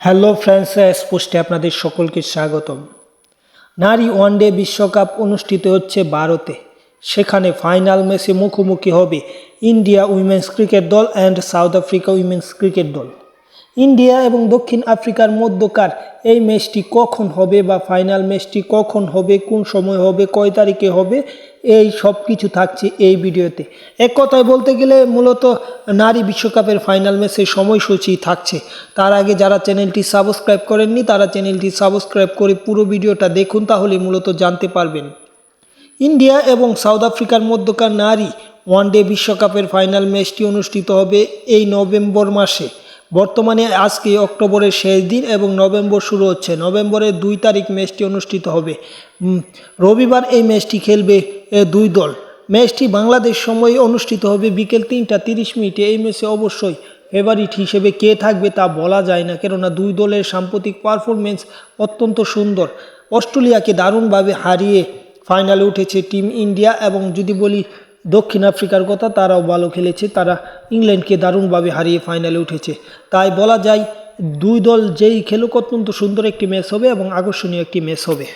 Hello friends পোস্টে আপনাদের সকলকে স্বাগতম। নারী ওয়ানডে বিশ্বকাপ অনুষ্ঠিত হচ্ছে ভারতে। সেখানে ফাইনাল ম্যাচে মুখোমুখি হবে ইন্ডিয়া উইমেন্স ক্রিকেট দল and South Africa women's cricket দল। ইন্ডিয়া এবং দক্ষিণ আফ্রিকার মধ্যকার এই ম্যাচটি কখন হবে বা ফাইনাল ম্যাচটি কখন হবে, কোন সময় হবে, কয় তারিখে হবে, এই সব কিছু থাকছে এই ভিডিওতে। এক কথায় বলতে গেলে মূলত নারী বিশ্বকাপের ফাইনাল ম্যাচের সময়সূচি থাকছে। তার আগে যারা চ্যানেলটি সাবস্ক্রাইব করেননি, তারা চ্যানেলটি সাবস্ক্রাইব করে পুরো ভিডিওটা দেখুন, তাহলে মূলত জানতে পারবেন। ইন্ডিয়া এবং সাউথ আফ্রিকার মধ্যকার নারী ওয়ানডে বিশ্বকাপের ফাইনাল ম্যাচটি অনুষ্ঠিত হবে এই নভেম্বর মাসে। বর্তমানে আজকে অক্টোবরের শেষ দিন এবং নভেম্বর শুরু হচ্ছে। নভেম্বরের দুই তারিখ ম্যাচটি অনুষ্ঠিত হবে। রবিবার এই ম্যাচটি খেলবে দুই দল। ম্যাচটি বাংলাদেশ সময়ে অনুষ্ঠিত হবে বিকেল তিনটা তিরিশ মিনিটে। এই ম্যাচে অবশ্যই ফেভারিট হিসেবে কে থাকবে তা বলা যায় না, কেননা দুই দলের সাম্প্রতিক পারফরমেন্স অত্যন্ত সুন্দর। অস্ট্রেলিয়াকে দারুণভাবে হারিয়ে ফাইনালে উঠেছে টিম ইন্ডিয়া এবং যদি বলি দক্ষিণ আফ্রিকার কথা তারাও ভালো খেলেছে, তারা ইংল্যান্ডকে দারুণভাবে হারিয়ে ফাইনালে উঠেছে। তাই বলা যায়, দুই দল যেই খেলুক, অত্যন্ত সুন্দর একটি ম্যাচ হবে এবং আকর্ষণীয় একটি ম্যাচ হবে।